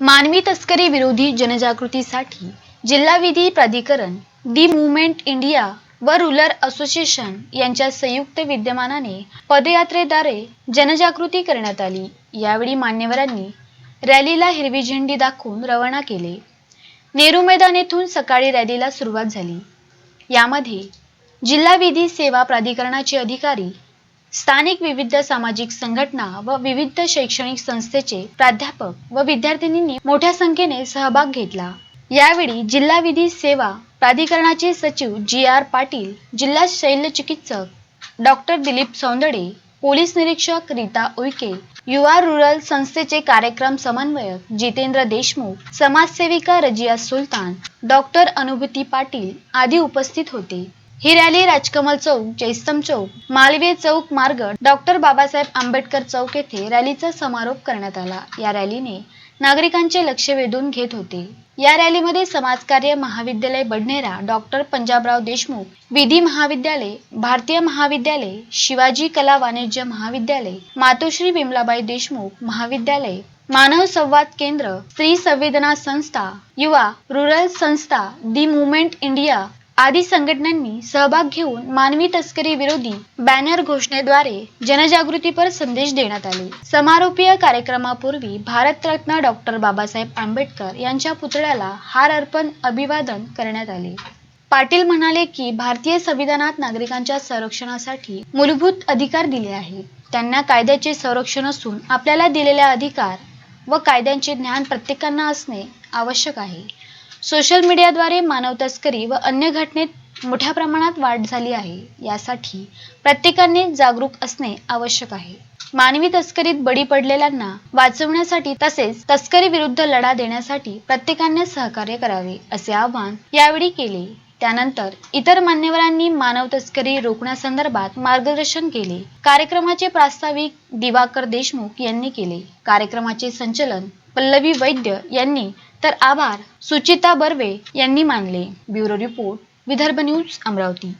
मानवी तस्करी विरोधी जनजागृतीसाठी जिल्हा विधी प्राधिकरण दी मुवमेंट इंडिया व रुरल असोसिएशन यांच्या संयुक्त विद्यमानाने पदयात्रेद्वारे जनजागृती करण्यात आली. यावेळी मान्यवरांनी रॅलीला हिरवी झेंडी दाखवून रवाना केले. नेहरू मैदान येथून सकाळी रॅलीला सुरुवात झाली. यामध्ये जिल्हा विधी सेवा प्राधिकरणाचे अधिकारी स्थानिक विविध सामाजिक संघटना व विविध शैक्षणिक संस्थेचे प्राध्यापक व विद्यार्थिनींनी मोठ्या संख्येने सहभाग घेतला. यावेळी जिल्हा विधी सेवा प्राधिकरणाचे सचिव जी आर पाटील जिल्हा शल्यचिकित्सक डॉक्टर दिलीप सौंदडे पोलीस निरीक्षक रीता उईके युवा रुरल संस्थेचे कार्यक्रम समन्वयक जितेंद्र देशमुख समाजसेविका रजिया सुलतान डॉक्टर अनुभूती पाटील आदी उपस्थित होते. ही रॅली राजकमल चौक जैस्तम चौक मालवीय चौक मार्ग डॉक्टर बाबासाहेब आंबेडकर चौक येथे रॅलीचा समारोप करण्यात आला. या रॅलीने नागरिकांचे लक्ष वेधून घेत होते. या रॅलीमध्ये समाजकार्य महाविद्यालय बडनेरा डॉक्टर पंजाबराव देशमुख विधी महाविद्यालय भारतीय महाविद्यालय शिवाजी कला वाणिज्य महाविद्यालय मातोश्री विमलाबाई देशमुख महाविद्यालय मानव संवाद केंद्र स्त्री संवेदना संस्था युवा रुरल संस्था दी मुवमेंट इंडिया आदी संघटनांनी सहभाग घेऊन मानवी तस्करी विरोधी बॅनर घोषणेद्वारे जनजागृतीपर संदेश देण्यात आले. समारोपीय कार्यक्रमापूर्वी भारतरत्न डॉक्टर बाबासाहेब आंबेडकर यांच्या पुतळ्याला हार अर्पण अभिवादन करण्यात आले. पाटील म्हणाले की भारतीय संविधानात नागरिकांच्या संरक्षणासाठी मूलभूत अधिकार दिले आहेत. त्यांना कायद्याचे संरक्षण असून आपल्याला दिलेल्या अधिकार व कायद्यांचे ज्ञान प्रत्येकांना असणे आवश्यक आहे. सोशल मीडियाद्वारे मानव तस्करी व अन्य घटनेत मोठ्या प्रमाणात वाढ झाली आहे. यासाठी प्रत्येकाने जागरूक असणे आवश्यक आहे. मानवी तस्करीत बळी पडलेल्यांना वाचवण्यासाठी तसेच तस्करी विरुद्ध लढा देण्यासाठी प्रत्येकाने सहकार्य करावे असे आवाहन यावेळी केले. त्यानंतर इतर मान्यवरांनी मानव तस्करी रोखण्यासंदर्भात मार्गदर्शन केले. कार्यक्रमाचे प्रास्ताविक दिवाकर देशमुख यांनी केले. कार्यक्रमाचे संचलन पल्लवी वैद्य यांनी तर आभार सुचिता बर्वे यांनी मानले. Bureau report Vidarbha news Amravati.